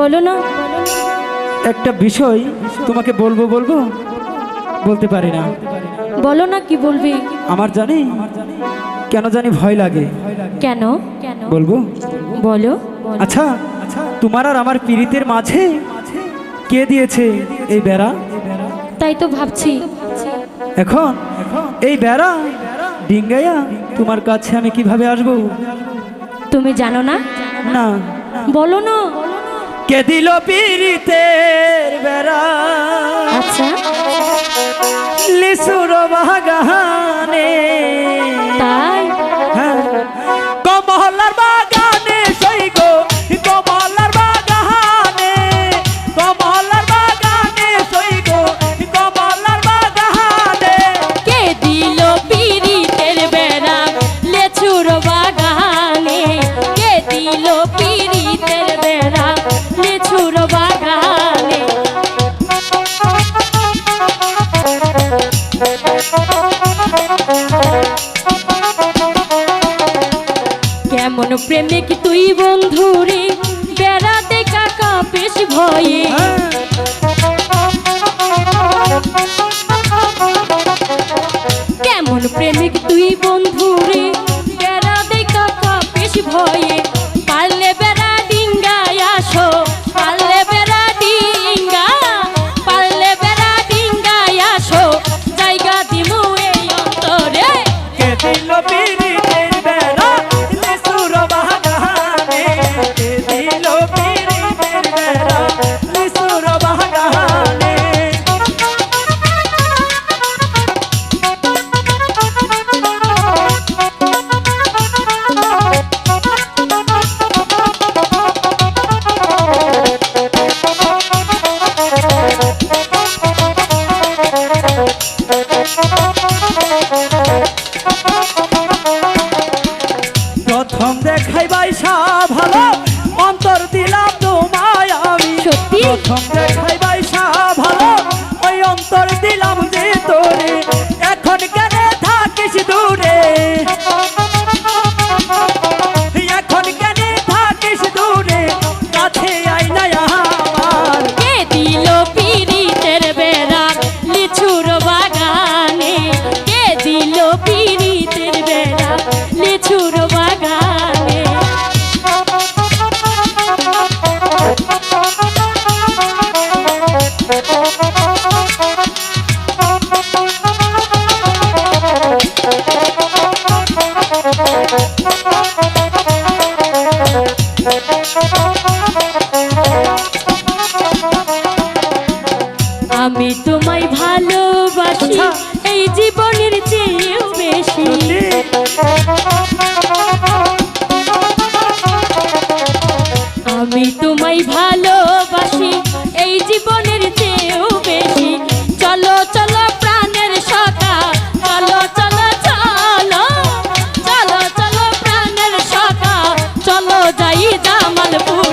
বলো না। একটা বিষয় তোমাকে বলব বলব? বলতে পারি না। বলো না কি বলবি? আমার জানি? কেন জানি ভয় লাগে। কেন? কেন বলব? বলো। আচ্ছা তোমার আর আমার পীড়িতের মাঝে কে দিয়েছে এই বেড়া? তাই তো ভাবছি। এখন? এই বেড়া ডিঙ্গাইয়া তোমার কাছে আমি কীভাবে আসব? তুমি জানো না? না। বলো না। কে দিল পীড়িতের কেমন প্রেমিক তুই বন্ধুরে বেড়াতে কাকা বেশ ভয়ে। প্রথম দেখাই বাইসা ভালো অন্তর দিলাম তোমায় আমি? প্রথম দেখাই লিচুর বাগানে। আমি তোমায় ভালোবাসি আচ্ছা। এই জীবনের চেয়েও বেশি। the fool.